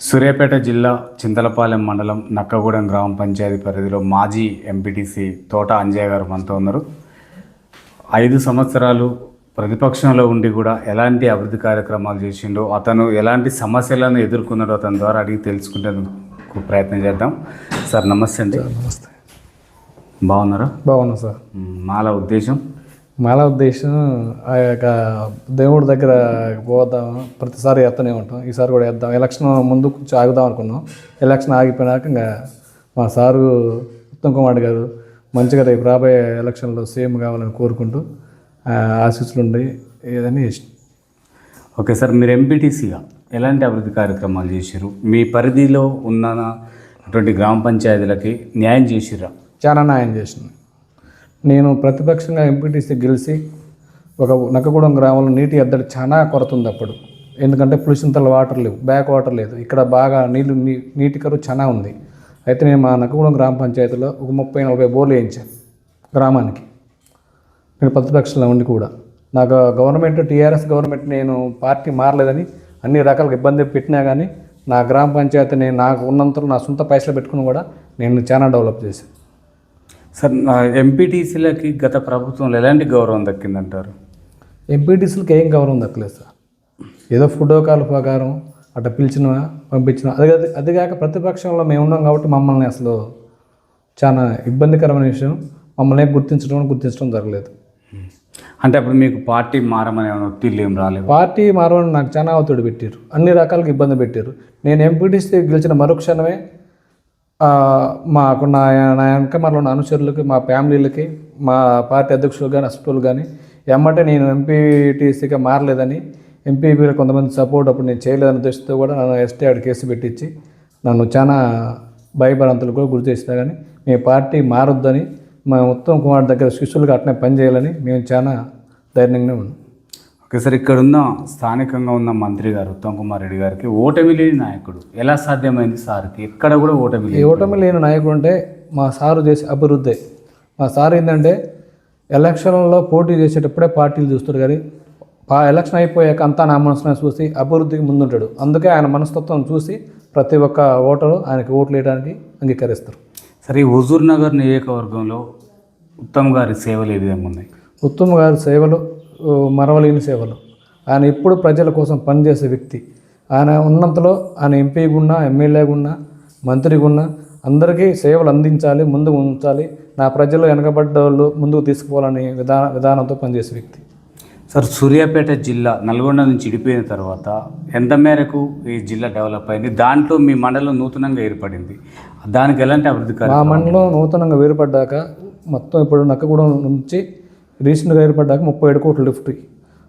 సూర్యాపేట జిల్లా చింతలపాలెం మండలం నక్కగూడెం గ్రామ పంచాయతీ పరిధిలో మాజీ ఎంపీటీసీ తోట అంజయ్య గారు మనతో ఉన్నారు. ఐదు సంవత్సరాలు ప్రతిపక్షంలో ఉండి కూడా ఎలాంటి అభివృద్ధి కార్యక్రమాలు చేసిండో అతను ఎలాంటి సమస్యలను ఎదుర్కొన్నాడో అతని ద్వారా అడిగి తెలుసుకునేందుకు ప్రయత్నం చేద్దాం. సార్ నమస్తే అండి. నమస్తే. బాగున్నారా? బాగున్నా సార్. మాల ఉద్దేశం. మాల ఉద్దేశం ఆ యొక్క దేవుడి దగ్గర పోదాం ప్రతిసారి ఎత్తనే ఉంటాం. ఈసారి కూడా వేద్దాం. ఎలక్షన్ ముందు కొంచెం ఆగుదాం అనుకున్నాం. ఎలక్షన్ ఆగిపోయినాక ఇంకా మా సారు ఉత్తమ్ కుమార్ గారు మంచిగా రేపు రాబోయే ఎలక్షన్లో సీఎం కావాలని కోరుకుంటూ ఆశీస్సులు ఉండి ఏదని ఓకే సార్ మీరు ఎంపీటీసీగా ఎలాంటి అభివృద్ధి కార్యక్రమాలు చేశారు? మీ పరిధిలో ఉన్న గ్రామ పంచాయతీలకి న్యాయం చేసిర్రా? చాలా న్యాయం చేసింది. నేను ప్రతిపక్షంగా ఎంపీటీసీ గెలిచి ఒక నక్కగూడెం గ్రామంలో నీటి ఎద్దడి చాలా కొరత ఉంది అప్పుడు. ఎందుకంటే పులిసింతల వాటర్ లేవు బ్యాక్ వాటర్ లేదు. ఇక్కడ బాగా నీళ్ళు నీ నీటి కరువు చాలా ఉంది. అయితే నేను మా నక్కగూడెం గ్రామ పంచాయతీలో ఒక ముప్పై నలభై బోర్లు వేయించాను గ్రామానికి. నేను ప్రతిపక్షంలో ఉండి కూడా. నాకు గవర్నమెంట్ టీఆర్ఎస్ గవర్నమెంట్ నేను పార్టీ మారలేదని అన్ని రకాలుగా ఇబ్బంది పెట్టినా కానీ నా గ్రామ పంచాయతీని నాకు ఉన్నంతలో నా సొంత పైసలు పెట్టుకుని కూడా నేను చాలా డెవలప్ చేశాను సార్ నా ఎంపీటీసీలకి గత ప్రభుత్వంలో ఎలాంటి గౌరవం దక్కిందంటారు? ఎంపీటీసీలకి ఏం గౌరవం దక్కలేదు సార్. ఏదో ఫోటోకాల్ ప్రకారం అట్లా పిలిచిన పంపించిన. అది కాదు- అది కాక ప్రతిపక్షంలో మేము ఉన్నాం కాబట్టి మమ్మల్ని అసలు చాలా ఇబ్బందికరమైన విషయం. మమ్మల్ని గుర్తించడం గుర్తించడం జరగలేదు. అంటే అప్పుడు మీకు పార్టీ మారమని ఒత్తిళ్ళు ఏం రాలేదు పార్టీ మారవని నాకు చాలా ఒత్తిడి పెట్టారు అన్ని రకాలుగా ఇబ్బంది పెట్టారు నేను ఎంపీటీసీ గెలిచిన మరుక్షణమే మాకు నా నా వెనక మరలో ఉన్న అనుచరులకి మా ఫ్యామిలీలకి మా పార్టీ అధ్యక్షులు కానీ అసలు కానీ ఎమ్మటే నేను ఎంపీటీసీగా మారలేదని ఎంపీపీలో కొంతమంది సపోర్ట్ అప్పుడు నేను చేయలేదని ఉద్దేశంతో కూడా నన్ను ఎస్టీ ఆడ కేసు పెట్టించి నన్ను చాలా భయభ్రాంతులు కూడా గురి చేసినా కానీ మీ పార్టీ మారొద్దని మా ఉత్తమ్ కుమార్ దగ్గర శిష్యులుగా అట్నే పనిచేయాలని మేము చాలా ధైర్యంగా ఉన్నాం. ఓకే సార్ ఇక్కడ ఉన్న స్థానికంగా ఉన్న మంత్రి గారు ఉత్తమ్ కుమార్ రెడ్డి గారికి ఓటమి లేని నాయకుడు. ఎలా సాధ్యమైంది సార్కి? ఎక్కడ కూడా ఓటమి లేదు ఓటమి లేని నాయకుడు అంటే మా సారు చేసే అభివృద్ధి. మా సార్ ఏంటంటే ఎలక్షన్లో పోటీ చేసేటప్పుడే పార్టీలు చూస్తారు కానీ పా ఎలక్షన్ అయిపోయాక అంతా నా మనసునే చూసి అభివృద్ధికి ముందుంటాడు. అందుకే ఆయన మనస్తత్వం చూసి ప్రతి ఒక్క ఓటరు ఆయనకి ఓట్లు వేయడానికి అంగీకరిస్తారు. సరే ఈ హుజూర్ నగర్ నియోజకవర్గంలో ఉత్తమ్ గారి సేవలు ఏ విధంగా ఉన్నాయి? ఉత్తమ్ గారి సేవలు మరవలేని సేవలు. ఆయన ఎప్పుడు ప్రజల కోసం పనిచేసే వ్యక్తి. ఆయన ఉన్నంతలో ఆయన ఎంపీ గున్నా ఎమ్మెల్యే గున్నా మంత్రి గున్నా అందరికీ సేవలు అందించాలి ముందు ఉంచాలి. నా ప్రజలు వెనకబడ్డ వాళ్ళు ముందుకు తీసుకుపోవాలని విధాన విధానంతో పనిచేసే వ్యక్తి. సార్ సూర్యాపేట జిల్లా నల్గొండ నుంచి ఇడిపోయిన తర్వాత ఎంత మేరకు ఈ జిల్లా డెవలప్ అయింది? దాంట్లో మీ మండలం నూతనంగా ఏర్పడింది. దానికి ఎలాంటి అభివృద్ధి మా మండలం నూతనంగా వేరుపడ్డాక మొత్తం ఇప్పుడు నక్కగూడెం నుంచి రీసెంట్గా ఏర్పడ్డాక ముప్పై ఏడు కోట్ల లిఫ్ట్.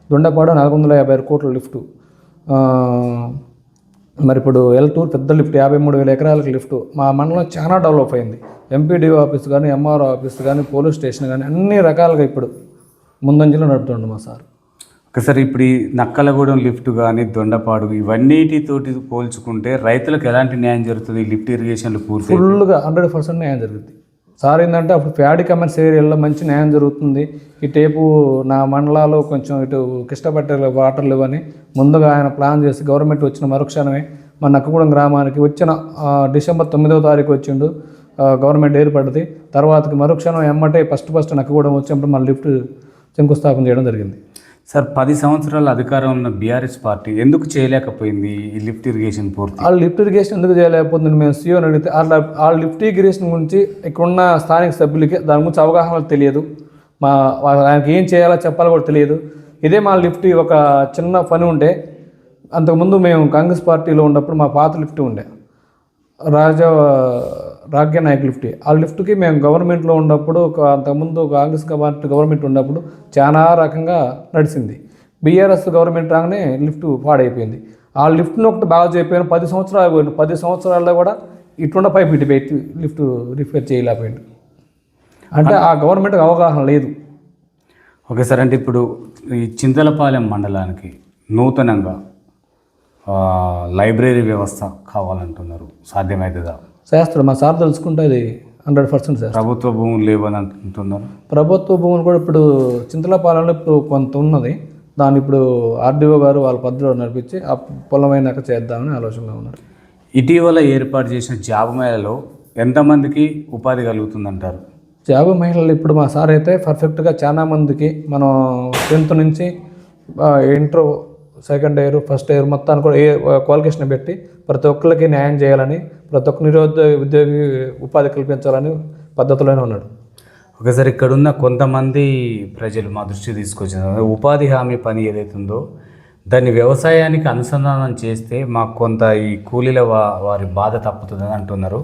దొండపాడు నాలుగు వందల యాభై ఆరు కోట్ల లిఫ్ట్. మరి ఇప్పుడు ఎల్టూర్ పెద్ద లిఫ్ట్ యాభై మూడు వేల ఎకరాలకు లిఫ్ట్. మా మండలం చాలా డెవలప్ అయింది. ఎంపీడీఓ ఆఫీస్ కానీ ఎంఆర్ఓ ఆఫీస్ కానీ పోలీస్ స్టేషన్ కానీ అన్ని రకాలుగా ఇప్పుడు ముందంజలో నడుపుతుండు మా సార్. ఓకే సార్ ఇప్పుడు ఈ నక్కలగూడెం లిఫ్ట్ కానీ దొండపాడు ఇవన్నిటితోటి పోల్చుకుంటే రైతులకు ఎలాంటి న్యాయం జరుగుతుంది? లిఫ్ట్ ఇరిగేషన్లు పూర్తి ఫుల్గా హండ్రెడ్ పర్సెంట్ న్యాయం జరుగుతుంది సార్ ఏంటంటే అప్పుడు ప్యాడీ కమర్స్ ఏరియాలో మంచి న్యాయం జరుగుతుంది. ఈ టేపు నా మండలాలో కొంచెం ఇటు కిష్టపట్టే వాటర్ లేవని ముందుగా ఆయన ప్లాన్ చేసి గవర్నమెంట్ వచ్చిన మరుక్షణమే మన నక్కగూడెం గ్రామానికి వచ్చిన డిసెంబర్ తొమ్మిదవ తారీఖు వచ్చిండు. గవర్నమెంట్ ఏర్పడింది. తర్వాతకి మరుక్షణం ఎమ్మటే ఫస్ట్ ఫస్ట్ నక్కగూడెం వచ్చినప్పుడు మన లిఫ్ట్ శంకుస్థాపన చేయడం జరిగింది. సార్ పది సంవత్సరాల అధికారం ఉన్న బీఆర్ఎస్ పార్టీ ఎందుకు చేయలేకపోయింది ఈ లిఫ్ట్ ఇరిగేషన్ పూర్తి? వాళ్ళు లిఫ్ట్ ఇరిగేషన్ ఎందుకు చేయలేకపోతుంది మేము సీఓని అడిగితే వాళ్ళ ఆ లిఫ్ట్ ఇరిగేషన్ గురించి ఇక్కడున్న స్థానిక సభ్యులకి దాని గురించి అవగాహన తెలియదు. మా ఆయనకి ఏం చేయాలో చెప్పాలో కూడా తెలియదు. ఇదే మా లిఫ్ట్ ఒక చిన్న పని ఉంటే అంతకుముందు మేము కాంగ్రెస్ పార్టీలో ఉన్నప్పుడు మా పాత లిఫ్ట్ ఉండే. రాజా రాగ్య నాయక్ లిఫ్ట్ ఆ లిఫ్ట్కి మేము గవర్నమెంట్లో ఉన్నప్పుడు ఒక అంతకుముందు కాంగ్రెస్ పార్టీ గవర్నమెంట్ ఉన్నప్పుడు చాలా రకంగా నడిచింది బీఆర్ఎస్ గవర్నమెంట్ రాగానే లిఫ్ట్ పాడైపోయింది. ఆ లిఫ్ట్ను ఒకటి బాగా చేయకపోయిన పది సంవత్సరాలు పోయింది పది సంవత్సరాల్లో కూడా ఇట్లున్న పైప్ ఇటు పెట్టి లిఫ్ట్ రిపేర్ చేయలేకపోయింది. అంటే ఆ గవర్నమెంట్కి అవగాహన లేదు. ఓకే సార్ అంటే ఇప్పుడు ఈ చింతలపాలెం మండలానికి నూతనంగా లైబ్రరీ వ్యవస్థ కావాలంటున్నారు. సాధ్యమవుతుందా శాస్త్రం మా సార్ తెలుసుకుంటే అది హండ్రెడ్ పర్సెంట్ శాస్త్రం ప్రభుత్వ భూములు లేవని అంటున్నారు ప్రభుత్వ భూములు కూడా ఇప్పుడు చింతలపాలెంలో ఇప్పుడు కొంత ఉన్నది. దాన్ని ఇప్పుడు ఆర్డీఓ గారు వాళ్ళ పద్ధతిలో నడిపించి ఆ పొలం అయినాక చేద్దామని ఆలోచనలో ఉన్నారు. ఇటీవల ఏర్పాటు చేసిన జాబ్ మేళలో ఎంతమందికి ఉపాధి కలుగుతుందంటారు? జాబ్ మహిళలు ఇప్పుడు మా సార్ అయితే పర్ఫెక్ట్గా చాలా మందికి మనం టెన్త్ నుంచి inter second year first year మొత్తాన్ని కూడా ఏ క్వాలిఫికేషన్ పెట్టి ప్రతి ఒక్కరికి న్యాయం చేయాలని ప్రతి ఒక్క నిరుద్యోగ ఉద్యోగి ఉపాధి కల్పించాలని పద్ధతిలోనే ఉన్నాడు. ఒకసారి ఇక్కడున్న కొంతమంది ప్రజలు మా దృష్టి తీసుకొచ్చిన ఉపాధి హామీ పని ఏదైతే ఉందో దాన్ని వ్యవసాయానికి అనుసంధానం చేస్తే మాకు కొంత ఈ కూలీల వా వారి బాధ తప్పుతుందని అంటున్నారు.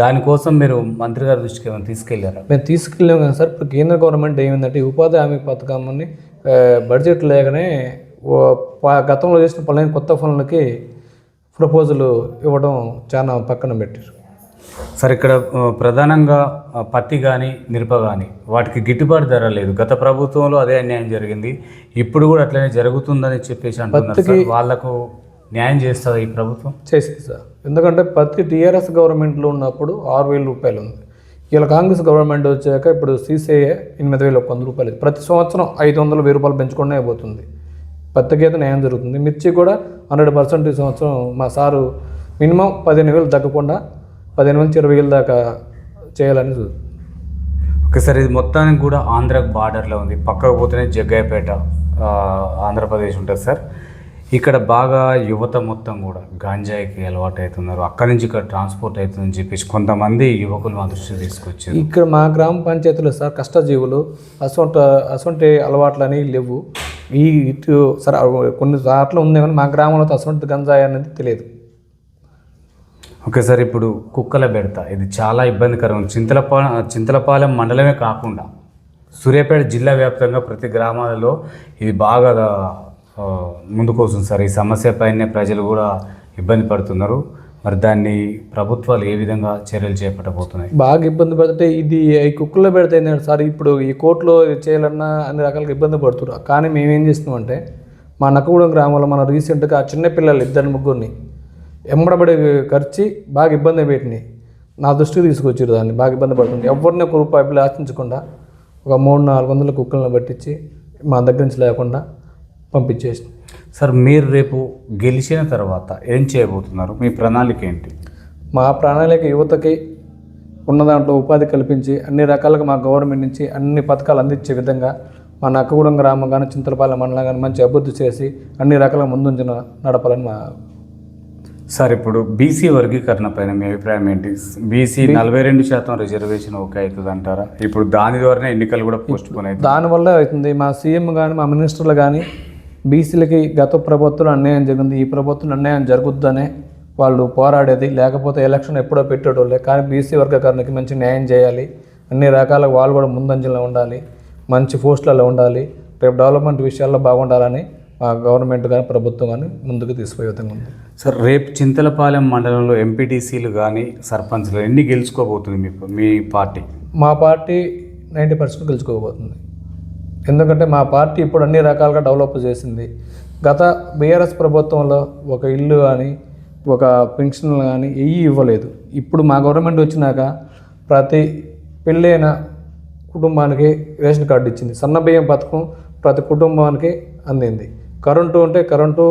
దానికోసం మీరు మంత్రి గారి దృష్టికి ఏమైనా తీసుకెళ్ళారా? మేము తీసుకెళ్ళాం కదా సార్. ఇప్పుడు కేంద్ర గవర్నమెంట్ ఏమిందంటే ఉపాధి హామీ పథకాన్ని బడ్జెట్ లేకనే గతంలో చేసిన పనులైన కొత్త పనులకి ప్రపోజల్ ఇవ్వడం చాలా పక్కన పెట్టారు. సార్ ఇక్కడ ప్రధానంగా పత్తి కానీ మిరప కానీ వాటికి గిట్టుబాటు ధర లేదు. గత ప్రభుత్వంలో అదే అన్యాయం జరిగింది. ఇప్పుడు కూడా అట్లనే జరుగుతుందని చెప్పేసి అంటున్నారు సార్. వాళ్ళకు న్యాయం చేస్తుంది ఈ ప్రభుత్వం? చేసింది సార్. ఎందుకంటే ప్రతి టీఆర్ఎస్ గవర్నమెంట్లో ఉన్నప్పుడు ఆరు వేల రూపాయలు ఉంది. ఇలా కాంగ్రెస్ గవర్నమెంట్ వచ్చాక ఇప్పుడు సీసీఏ ఎనిమిది వేల వంద రూపాయలు. ప్రతి సంవత్సరం ఐదు వందల వెయ్యి రూపాయలు పెంచుకుంటూనే అయిపోతుంది అయితే న్యాయం జరుగుతుంది. మిర్చి కూడా హండ్రెడ్ పర్సెంట్ ఈ సంవత్సరం మా సారు మినిమం పదిహేను వేలు తగ్గకుండా పదిహేను నుంచి ఇరవై వేలు దాకా చేయాలని చూ- ఒకసారి ఇది మొత్తానికి కూడా ఆంధ్ర బార్డర్లో ఉంది. పక్కకు పోతేనే జగ్గాయపేట ఆంధ్రప్రదేశ్ ఉంటుంది సార్. ఇక్కడ బాగా యువత మొత్తం కూడా గాంజాయికి అలవాటు అవుతున్నారు అక్కడి నుంచి ఇక్కడ ట్రాన్స్పోర్ట్ అవుతుందని చెప్పేసి కొంతమంది యువకులు మా దృష్టి తీసుకొచ్చారు. ఇక్కడ మా గ్రామ పంచాయతీలో సార్ కష్టజీవులు అసొంట అసొంటి అలవాట్లు అనేవి లేవు. ఈ ఇటు సరే కొన్ని సార్లు ఉంది కానీ మా గ్రామంలో అసలు గంజాయి అనేది తెలియదు. ఓకే సార్ ఇప్పుడు కుక్కల బెడత ఇది చాలా ఇబ్బందికరం చింతలపా చింతలపాలెం మండలమే కాకుండా సూర్యాపేట జిల్లా వ్యాప్తంగా ప్రతి గ్రామాలలో ఇది బాగా ముందుకు వస్తుంది సార్. ఈ సమస్య పైనే ప్రజలు కూడా ఇబ్బంది పడుతున్నారు. మరి దాన్ని ప్రభుత్వాలు ఏ విధంగా చర్యలు చేపట్టబోతున్నాయి? బాగా ఇబ్బంది పడితే ఇది ఈ కుక్కల్లో పెడితే ఏంటంటే సార్? ఇప్పుడు ఈ కోర్టులో చేయాలన్నా అన్ని రకాలుగా ఇబ్బంది పడుతున్నారు కానీ మేము ఏం చేస్తున్నామంటే మా నక్కగూడెం గ్రామంలో మన రీసెంట్గా ఆ చిన్న పిల్లలు ఇద్దరు ముగ్గురిని ఎంబడబడి ఖర్చి బాగా ఇబ్బంది పెట్టినాయి నా దృష్టికి తీసుకొచ్చారు దాన్ని. బాగా ఇబ్బంది పడుతుంది. ఎవరిని ఒక రూపాయి ఆశించకుండా ఒక మూడు నాలుగు వందల కుక్కలను పట్టించి మా దగ్గర నుంచి లేకుండా పంపించేసి సార్ మీరు రేపు గెలిచిన తర్వాత ఏం చేయబోతున్నారు? మీ ప్రణాళిక ఏంటి? మా ప్రణాళిక యువతకి ఉన్న దాంట్లో ఉపాధి కల్పించి అన్ని రకాలుగా మా గవర్నమెంట్ నుంచి అన్ని పథకాలు అందించే విధంగా మా నక్కగూడెం గ్రామం కానీ చింతలపాలెం మండలం కానీ మంచి అభివృద్ధి చేసి అన్ని రకాల ముందుంచిన నడపాలని మా సార్ ఇప్పుడు బీసీ వర్గీకరణ పైన మీ అభిప్రాయం ఏంటి? బీసీ నలభై రెండు శాతం రిజర్వేషన్ ఓకే అవుతుంది అంటారా? ఇప్పుడు దాని ద్వారానే ఎన్నికలు కూడా పోస్ట్ పోన్ అవుతుంది దానివల్ల అవుతుంది. మా సీఎం కానీ మా మినిస్టర్లు కానీ బీసీలకి గత ప్రభుత్వంలో అన్యాయం జరిగింది ఈ ప్రభుత్వం అన్యాయం జరుగుద్దనే వాళ్ళు పోరాడేది. లేకపోతే ఎలక్షన్ ఎప్పుడో పెట్టేటోళ్ళే. కానీ బీసీ వర్గీకరణకి మంచి న్యాయం చేయాలి. అన్ని రకాల వాళ్ళు కూడా ముందంజలో ఉండాలి. మంచి పోస్టులలో ఉండాలి. రేపు డెవలప్మెంట్ విషయాల్లో బాగుండాలని మా గవర్నమెంట్ కానీ ప్రభుత్వం కానీ ముందుకు తీసుకుపోయే విధంగా ఉంది. సార్ రేపు చింతలపాలెం మండలంలో ఎంపీటీసీలు కానీ సర్పంచ్లు ఎన్ని గెలుచుకోబోతుంది మీ మీ పార్టీ? మా పార్టీ నైంటీ పర్సెంట్ గెలుచుకోబోతుంది. ఎందుకంటే మా పార్టీ ఇప్పుడు అన్ని రకాలుగా డెవలప్ చేసింది. గత బీఆర్ఎస్ ప్రభుత్వంలో ఒక ఇల్లు కానీ ఒక పెన్షన్లు కానీ ఏవి ఇవ్వలేదు. ఇప్పుడు మా గవర్నమెంట్ వచ్చినాక ప్రతి పెళ్ళైన కుటుంబానికి రేషన్ కార్డు ఇచ్చింది. సన్న బియ్యం పథకం ప్రతి కుటుంబానికి అందింది. కరెంటు ఉంటే కరెంటు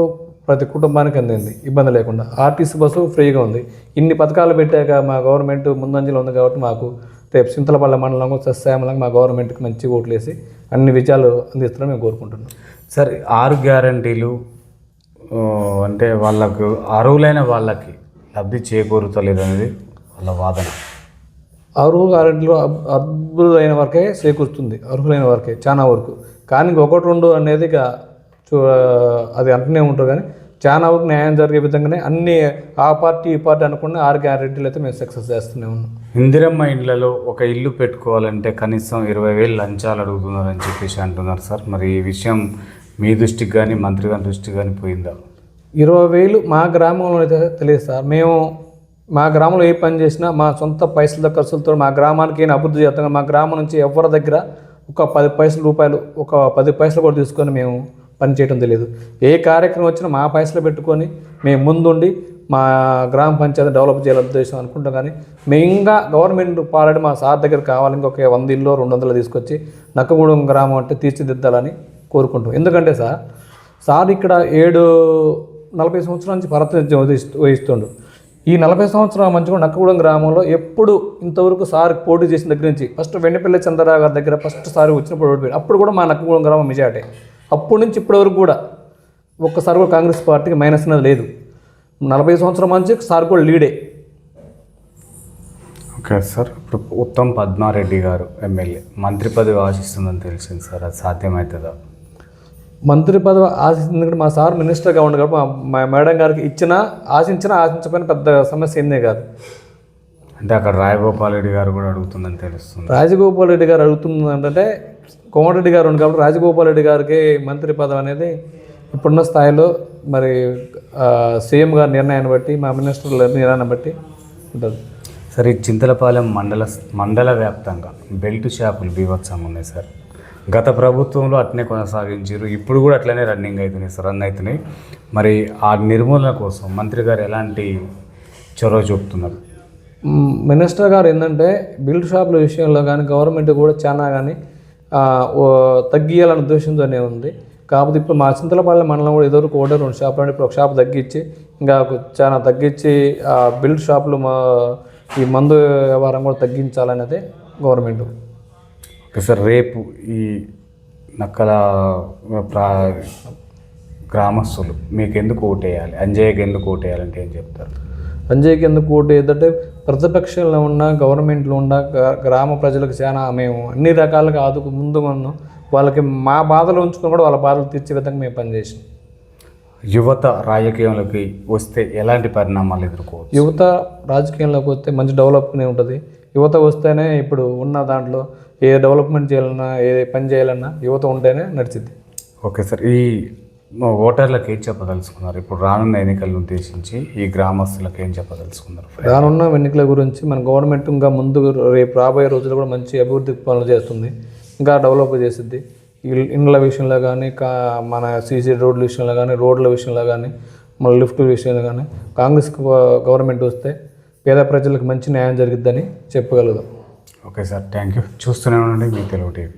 ప్రతి కుటుంబానికి అందింది. ఇబ్బంది లేకుండా. ఆర్టీసీ బస్సు ఫ్రీగా ఉంది. ఇన్ని పథకాలు పెట్టాక మా గవర్నమెంట్ ముందంజలో ఉంది కాబట్టి మాకు రేపు సింతలపల్ల మండలం సస్యామలంగా మా గవర్నమెంట్కి మంచి ఓట్లు వేసి అన్ని విజయాలు అందిస్తారని మేము కోరుకుంటున్నాం. సార్ ఆరు గ్యారంటీలు అంటే వాళ్ళకు అర్హులైన వాళ్ళకి లబ్ధి చేకూరుతలేదు అనేది వాళ్ళ వాదన. అర్హు గ్యారెంటీలో అర్హులైన వరకే చేకూరుతుంది అర్హులైన వరకే చాలా వరకు. కానీ ఒకటి రెండు అనేది ఇక చూ అది అంటూనే ఉంటారు కానీ చాలా వరకు న్యాయం జరిగే విధంగానే అన్ని ఆ పార్టీ ఈ పార్టీ అనుకున్న ఆరు గ్యారెంటీలు అయితే మేము సక్సెస్ చేస్తూనే ఉన్నాం. ఇందిరమ్మ ఇండ్లలో ఒక ఇల్లు పెట్టుకోవాలంటే కనీసం ఇరవై వేలు లంచాలు అడుగుతున్నారని చెప్పేసి అంటున్నారు సార్. మరి ఈ విషయం మీ దృష్టికి కానీ మంత్రి గారి దృష్టికి కానీ పోయిందా? ఇరవై వేలు మా గ్రామంలో అయితే తెలియదు సార్. మేము మా గ్రామంలో ఏ పని చేసినా మా సొంత పైసల ఖర్చులతో మా గ్రామానికి ఏం అభివృద్ధి చేస్తాం మా గ్రామం నుంచి ఎవరి దగ్గర ఒక పది పైసలు రూపాయలు ఒక పది పైసలు కూడా తీసుకొని మేము పనిచేయడం తెలియదు. ఏ కార్యక్రమం వచ్చినా మా పైసలు పెట్టుకొని మేము ముందుండి మా గ్రామ పంచాయతీ డెవలప్ చేయాలని ఉద్దేశం అనుకుంటాం కానీ మెయిన్గా గవర్నమెంట్ పాలడి మా సార్ దగ్గర కావాలి. ఇంకొక వంద ఇల్లు రెండు వందలు తీసుకొచ్చి నక్కగూడెం గ్రామం అంటే తీర్చిదిద్దాలని కోరుకుంటాం ఎందుకంటే సార్ సార్ ఇక్కడ ఏడు నలభై సంవత్సరాల నుంచి ప్రాతినిధ్యం వహిస్తూ వహిస్తుండు ఈ నలభై సంవత్సరాల మంచి కూడా నక్కగూడెం గ్రామంలో ఎప్పుడు ఇంతవరకు సార్ పోటీ చేసిన దగ్గర నుంచి ఫస్ట్ వెండిపల్లి చంద్రరావు గారి దగ్గర ఫస్ట్ సారి వచ్చినప్పుడు ఓడిపోయాడు. అప్పుడు కూడా మా నక్కగూడెం గ్రామం మెజార్టీ. అప్పటి నుంచి ఇప్పటి వరకు కూడా ఒక్కసారి కూడా కాంగ్రెస్ పార్టీకి మైనస్ అనేది లేదు. నలభై సంవత్సరాల మంచి సార్ కూడా లీడే ఓకే సార్ ఇప్పుడు ఉత్తమ్ పద్మారెడ్డి గారు ఎమ్మెల్యే మంత్రి పదవి ఆశిస్తుందని తెలిసింది సార్ అది సాధ్యమవుతుందా? మంత్రి పదవి ఆశిస్తుంది మా సార్ మినిస్టర్గా ఉండే కాబట్టి మా- మా మేడం గారికి ఇచ్చినా ఆశించినా ఆశించకపోయినా పెద్ద సమస్య ఏందే కాదు. అంటే అక్కడ రాయగోపాల్ రెడ్డి గారు కూడా అడుగుతుందని తెలుస్తుంది. రాజగోపాల్ రెడ్డి గారు అడుగుతుంది అంటే కోమటిరెడ్డి గారు ఉంది కాబట్టి రాజగోపాల్ రెడ్డి గారికి మంత్రి పదవి అనేది ఇప్పుడున్న స్థాయిలో మరి సీఎం గారి నిర్ణయాన్ని బట్టి మా మినిస్టర్ల నిర్ణయాన్ని బట్టి ఉంటుంది. సార్ ఈ చింతలపాలెం మండల మండల వ్యాప్తంగా బెల్ట్ షాపులు బీభత్సంగా ఉన్నాయి సార్. గత ప్రభుత్వంలో అట్నే కొనసాగించారు. ఇప్పుడు కూడా అట్లనే రన్నింగ్ అవుతున్నాయి సార్ రన్ అవుతున్నాయి మరి ఆ నిర్మూలన కోసం మంత్రి గారు ఎలాంటి చొరవ చూపుతున్నారు? మినిస్టర్ గారు ఏంటంటే బిల్డ్ షాపుల విషయంలో కానీ గవర్నమెంట్ కూడా చాలా కానీ ఆ, తగ్గియాలనే ఉద్దేశంతోనే ఉంది. కాకపోతే ఇప్పుడు మా చింతలపల్లి మండలం కూడా ఇదివరకు ఒకటే రెండు షాపులు అంటే ఇప్పుడు ఒక షాప్ తగ్గించి ఇంకా చాలా తగ్గించి ఆ బిల్డ్ షాపులు మా ఈ మందు వ్యవహారం కూడా తగ్గించాలనేది గవర్నమెంట్. ఓకే సార్ రేపు ఈ నక్కల ప్రా గ్రామస్తులు మీకు ఎందుకు ఓటేయాలి? అంజయ్యకి ఎందుకు ఓటేయాలంటే ఏం చెప్తారు? సంజయ్కి ఎందుకు ఓటు ఏంటంటే ప్రతిపక్షంలో ఉన్న గవర్నమెంట్లో ఉన్న గ్రా- గ్రామ ప్రజలకు చాలా మేము అన్ని రకాలుగా ఆదుకు ముందు ఉన్నాం వాళ్ళకి మా బాధలు ఉంచుకొని కూడా వాళ్ళ బాధలు తీర్చే విధంగా మేము పనిచేసాం యువత రాజకీయంలోకి వస్తే ఎలాంటి పరిణామాలు ఎదుర్కోవచ్చు? యువత రాజకీయంలోకి వస్తే మంచి డెవలప్మెంట్ ఉంటుంది. యువత వస్తేనే ఇప్పుడు ఉన్న దాంట్లో ఏ డెవలప్మెంట్ చేయాలన్నా ఏ పని చేయాలన్నా యువత ఉంటేనే నడిచింది ఓకే సార్. ఈ ఓటర్లకు ఏం చెప్పదలుచుకున్నారు? ఇప్పుడు రానున్న ఎన్నికలను ఉద్దేశించి ఈ గ్రామస్తులకు ఏం చెప్పదలుచుకున్నారు? రానున్న ఎన్నికల గురించి మన గవర్నమెంట్ ఇంకా ముందు రేపు రాబోయే రోజుల్లో కూడా మంచి అభివృద్ధి పనులు చేస్తుంది. ఇంకా డెవలప్ చేస్తుంది ఇండ్ల విషయంలో కానీ కా మన సీసీ రోడ్ల విషయంలో కానీ రోడ్ల విషయంలో కానీ మన లిఫ్ట్ విషయంలో కానీ కాంగ్రెస్ గవర్నమెంట్ వస్తే పేద ప్రజలకు మంచి న్యాయం జరిగిద్దని చెప్పగలుగుతాం. Okay sir thank you. చూస్తూనే ఉండండి మీ తెలుగు టీవీ.